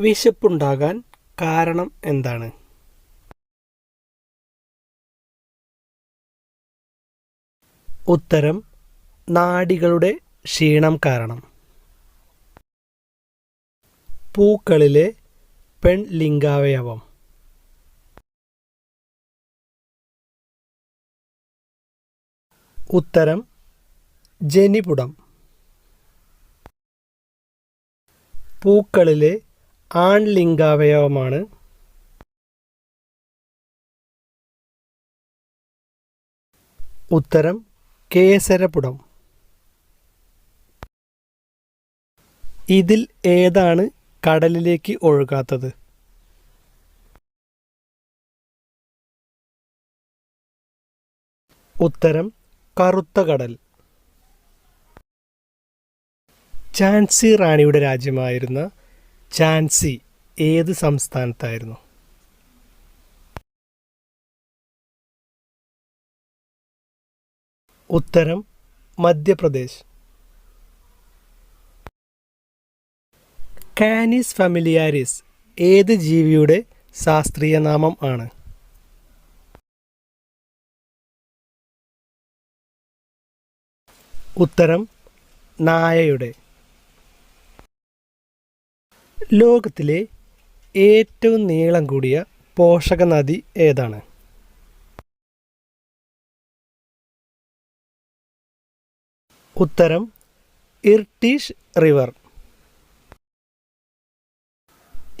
വിശപ്പുണ്ടാകാൻ കാരണം എന്താണ്? ഉത്തരം നാടികളുടെ ക്ഷീണം കാരണം. പൂക്കളിലെ പെൺലിംഗാവയവം. ഉത്തരം ജനിപുടം. പൂക്കളിലെ ആൺലിംഗാവയവമാണ് ഉത്തരം കേസരപുടം. ഇതിൽ ഏതാണ് കടലിലേക്ക് ഒഴുകാത്തത്? ഉത്തരം കറുത്ത കടൽ. ഝാൻസി റാണിയുടെ രാജ്യമായിരുന്ന ഝാൻസി ഏത് സംസ്ഥാനത്തായിരുന്നു? ഉത്തരം മധ്യപ്രദേശ്. കാനിസ് ഫാമിലിയാരിസ് ഏത് ജീവിയുടെ ശാസ്ത്രീയ നാമം ആണ്? ഉത്തരം നായയുടെ. ലോകത്തിലെ ഏറ്റവും നീളം കൂടിയ പോഷകനദി ഏതാണ്? ഉത്തരം ഇർട്ടീഷ് റിവർ.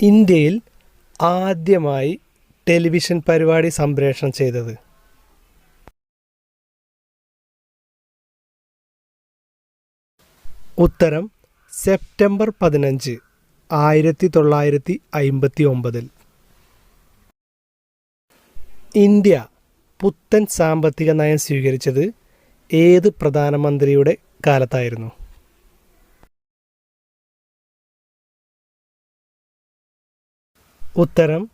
ഇന്ത്യയിൽ ആദ്യമായി ടെലിവിഷൻ പരിപാടി സംപ്രേഷണം ചെയ്തത്. ഉത്തരം സെപ്റ്റംബർ പതിനഞ്ച്. ആയിരത്തി തൊള്ളായിരത്തി അയിമ്പത്തി ഒമ്പതിൽ ഇന്ത്യ പുത്തൻ സാമ്പത്തിക നയം സ്വീകരിച്ചത് ഏത് പ്രധാനമന്ത്രിയുടെ കാലത്തായിരുന്നു? ഉത്തരം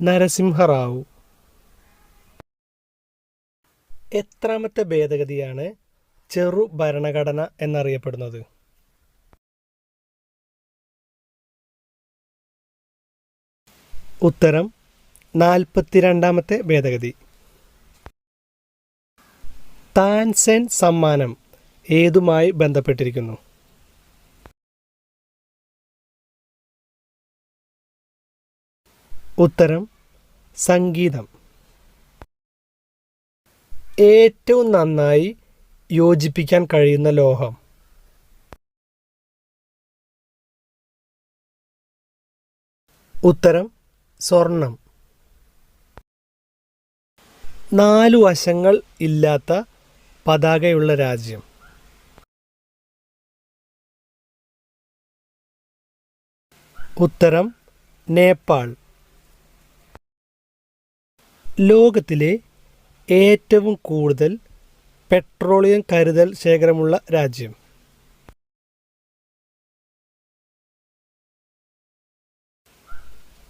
നരസിംഹറാവു. എത്രാമത്തെ ഭേദഗതിയാണ് ചെറു ഭരണഘടന എന്നറിയപ്പെടുന്നത്? ഉത്തരം നാൽപ്പത്തിരണ്ടാമത്തെ ഭേദഗതി. താൻസെൻ സമ്മാനം ഏതുമായി ബന്ധപ്പെട്ടിരിക്കുന്നു? ഉത്തരം സംഗീതം. ഏറ്റവും നന്നായി യോജിപ്പിക്കാൻ കഴിയുന്ന ലോഹം. ഉത്തരം സ്വർണം. നാലു വശങ്ങൾ ഇല്ലാത്ത പതാകയുള്ള രാജ്യം. ഉത്തരം നേപ്പാൾ. ലോകത്തിലെ ഏറ്റവും കൂടുതൽ പെട്രോളിയം കരുതൽ ശേഖരമുള്ള രാജ്യം.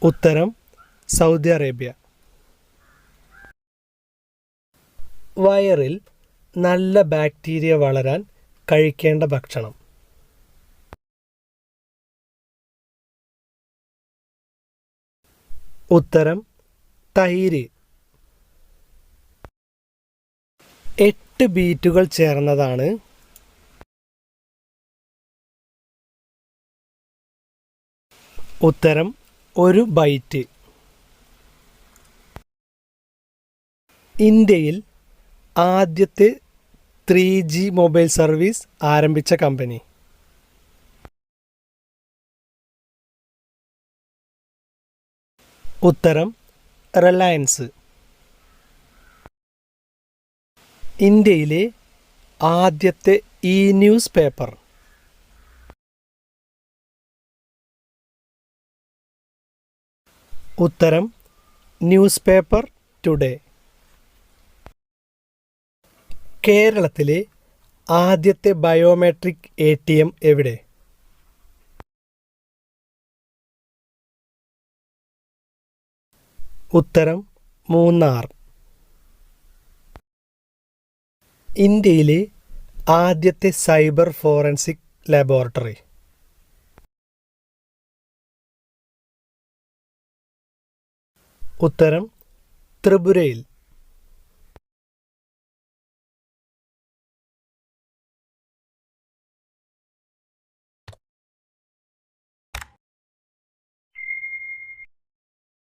ഉത്തരം സൗദി അറേബ്യ. വയറിൽ നല്ല ബാക്ടീരിയ വളരാൻ കഴിക്കേണ്ട ഭക്ഷണം. ഉത്തരം തൈര്. എട്ട് ബീറ്റുകൾ ചേർന്നതാണ്. ഉത്തരം ഒരു ബൈറ്റ്. ഇന്ത്യയിൽ ആദ്യത്തെ ത്രീ ജി മൊബൈൽ സർവീസ് ആരംഭിച്ച കമ്പനി. ഉത്തരം റിലയൻസ്. ഇന്ത്യയിലെ ആദ്യത്തെ ഇ ന്യൂസ് പേപ്പർ. ഉത്തരം ന്യൂസ് പേപ്പർ ടുഡേ. കേരളത്തിലെ ആദ്യത്തെ ബയോമെട്രിക് എ ടി എം എവിടെ? ഉത്തരം മൂന്നാർ. ഇന്ത്യയിലെ ആദ്യത്തെ സൈബർ ഫോറൻസിക് ലബോറട്ടറി. ഉത്തരം ത്രിപുരയിൽ.